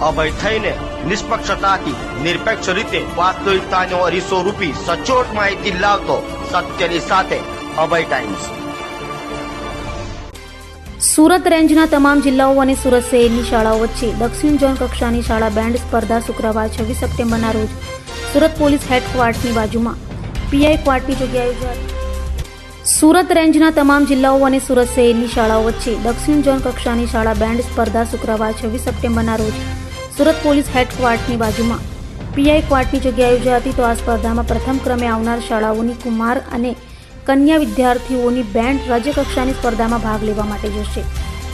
અભય થઈને નિષ્પક્ષતાથી, નિરપેક્ષ રીતે વાસ્તવિકતાનો અરીસો રૂપી સચોટ માહિતી લાવતો સત્યની સાથે અભય ટાઈમ્સ સુરત રેન્જના તમામ જિલ્લાઓ અને સુરત શહેરની શાળાઓ વચ્ચે દક્ષિણ ઝોન કક્ષાની શાળા બેન્ડ સ્પર્ધા શુક્રવાર છવ્વીસ સપ્ટેમ્બરના રોજ સુરત પોલીસ હેડક્વાર્ટની બાજુમાં પીઆઈ ક્વાર્ટની જગ્યાએ યોજાઈ સુરત રેન્જના તમામ જિલ્લાઓ અને સુરત શહેરની શાળાઓ વચ્ચે દક્ષિણ ઝોન કક્ષાની શાળા બેન્ડ સ્પર્ધા શુક્રવાર છવ્વીસ સપ્ટેમ્બરના રોજ સુરત પોલીસ હેડક્વાર્ટની બાજુમાં. પીઆઈ ક્વાર્ટની જગ્યાએ યોજાઈ હતી તો આ સ્પર્ધામાં પ્રથમ ક્રમે આવનાર શાળાઓની કુમાર અને કન્યા વિદ્યાર્થીઓની બેન્ડ રાજ્યકક્ષાની સ્પર્ધામાં ભાગ લેવા માટે જશે.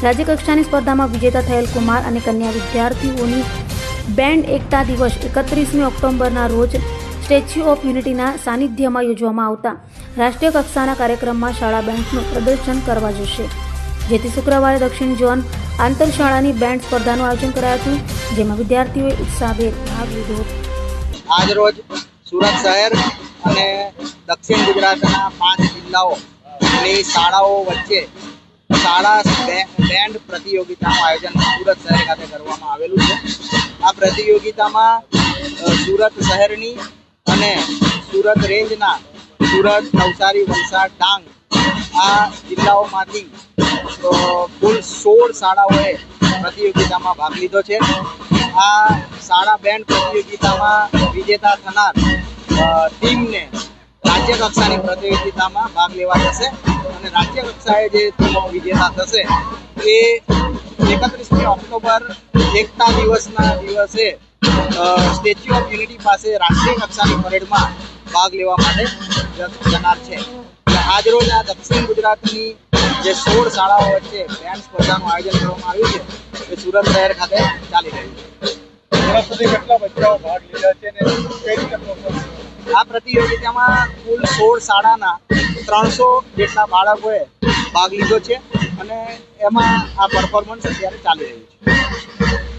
રાજ્યકક્ષાની સ્પર્ધામાં વિજેતા થયેલ કુમાર અને કન્યા વિદ્યાર્થીઓની બેન્ડ એકતા દિવસ એકત્રીસમી ઓક્ટોબરના રોજ સ્ટેચ્યુ ઓફ યુનિટીના સાનિધ્યમાં યોજવામાં આવતા. રાષ્ટ્રીય કક્ષાના કાર્યક્રમમાં શાળા બેન્ડનું પ્રદર્શન કરવા જશે. જેથી શુક્રવારે દક્ષિણ ઝોન આંતરશાળાની બેન્ડ સ્પર્ધાનું આયોજન કરાયું હતું. જેમાં વિદ્યાર્થીઓએ ઉત્સાહભેર ભાગ લીધો હતો. આજરોજ સુરત શહેર અને દક્ષિણ ગુજરાતના પાંચ જિલ્લાઓની શાળાઓ વચ્ચે શાળા બેન્ડ પ્રતિયોગિતાનું આયોજન સુરત શહેર ખાતે કરવામાં આવેલું છે. આ પ્રતિયોગિતામાં સુરત શહેરની અને સુરત રેન્જના સુરત, નવસારી, વલસાડ, ડાંગ આ જિલ્લાઓમાંથી કુલ સોળ શાળાઓએ પ્રતિયોગિતામાં ભાગ લીધો છે. આ શાળા બેન્ડ પ્રતિયોગિતામાં વિજેતા થનાર ટીમને રાજ્ય કક્ષાની પ્રતિયોગિતામાં ભાગ લેવા જશે અને રાજ્ય કક્ષાએ જે વિજેતા થશે એ એકત્રીસમી ઓક્ટોબર એકતા દિવસના દિવસે સ્ટેચ્યુ ઓફ યુનિટી પાસે રાષ્ટ્રીય કક્ષાની પરેડમાં ભાગ લેવા માટે જનાર છે. આજરોજ આ દક્ષિણ ગુજરાતની જે સોળ શાળાઓ વચ્ચે બેન્ડ સ્પર્ધાનું આયોજન કરવામાં આવ્યું છે એ સુરત શહેર ખાતે ચાલી રહ્યું છે? આ પ્રતિયોગિતામાં કુલ સોળ શાળાના ત્રણસો જેટલા બાળકોએ ભાગ લીધો છે અને એમાં આ પરફોર્મન્સ અત્યારે ચાલી રહ્યું છે